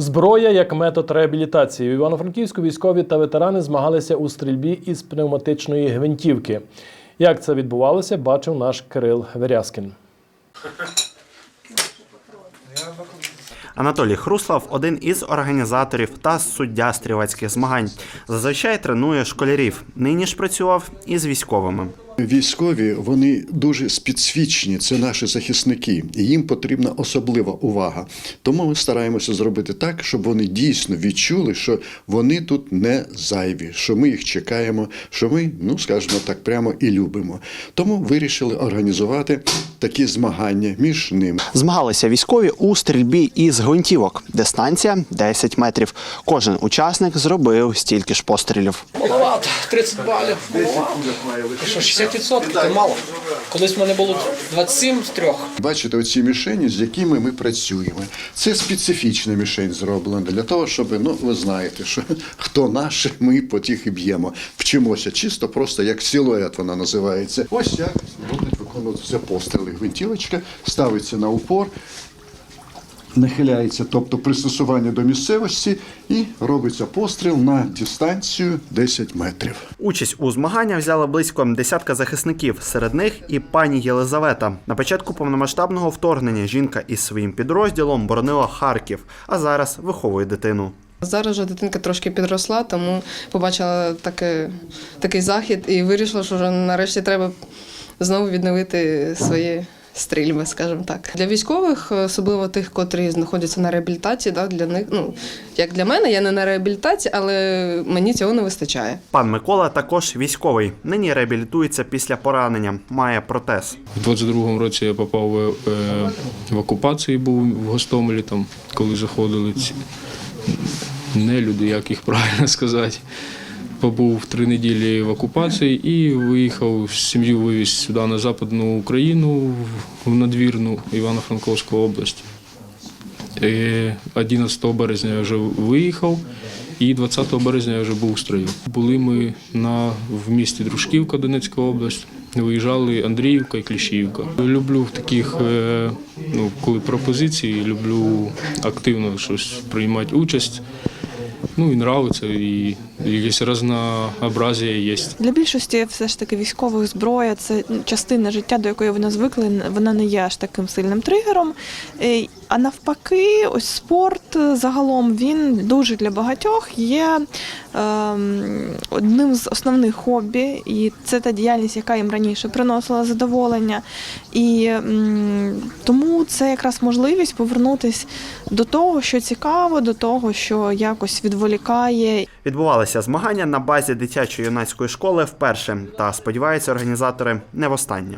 Зброя як метод реабілітації. В Івано-Франківську військові та ветерани змагалися у стрільбі із пневматичної гвинтівки. Як це відбувалося, бачив наш Кирил Верязкін. Анатолій Хруслав один із організаторів та суддя стрілецьких змагань. Зазвичай тренує школярів. Нині ж працював із військовими. Військові вони дуже специфічні, це наші захисники, і їм потрібна особлива увага. Тому ми стараємося зробити так, щоб вони дійсно відчули, що вони тут не зайві, що ми їх чекаємо, що ми, ну скажімо так, прямо і любимо. Тому вирішили організувати такі змагання між ними. Змагалися військові у стрільбі із гвинтівок. Дистанція 10 метрів. Кожен учасник зробив стільки ж пострілів. Маловато, 30 балів. Маловато. Що, 60% це мало. Колись в мене було 27 з трьох. Бачите, оці мішені, з якими ми працюємо. Це специфічна мішень зроблена для того, щоб ну ви знаєте, що хто наш, ми по тих і б'ємо. Вчимося чисто, просто як силует вона називається. Ось як будуть виконуватися постріли. Гвинтівочка ставиться на упор. Нахиляється, тобто пристосування до місцевості, і робиться постріл на дистанцію 10 метрів. Участь у змаганнях взяла близько десятка захисників. Серед них і пані Єлизавета. На початку повномасштабного вторгнення жінка із своїм підрозділом боронила Харків, а зараз виховує дитину. Зараз вже дитинка трошки підросла, тому побачила таке, такий захід і вирішила, що вже нарешті треба знову відновити свої стрільби, скажімо так. Для військових, особливо тих, котрі знаходяться на реабілітації, да, для них, ну як для мене, я не на реабілітації, але мені цього не вистачає. Пан Микола також військовий. Нині реабілітується після поранення, має протез. У 22-му році я попав в, е, в окупацію, був в Гостомелі, там, коли заходили ці нелюди, як їх правильно сказати. Побув три неділі в окупації і виїхав сім'ю вивіз сюди на Западну Україну, в надвірну Івано-Франковську область. Е, 11 березня я вже виїхав, і 20 березня я вже був у строю. Були ми на, в місті Дружківка, Донецька область. Виїжджали Андріївка і Кліщівка. Люблю в таких, е, ну, коли пропозиції, люблю активно щось приймати участь. Ну і нравиться, і якесь разнообразие є. Для більшості все ж таки військових зброя це частина життя, до якої вони звикли. Вона не є аж таким сильним тригером. А навпаки, ось спорт е, загалом він дуже для багатьох є ем, одним з основних хобі, і це та діяльність, яка їм раніше приносила задоволення. І тому це якраз можливість повернутися до того, що цікаво, до того, що якось відволікає Відбувалися змагання на базі дитячої юнацької школи вперше. Та сподіваються, організатори не востаннє.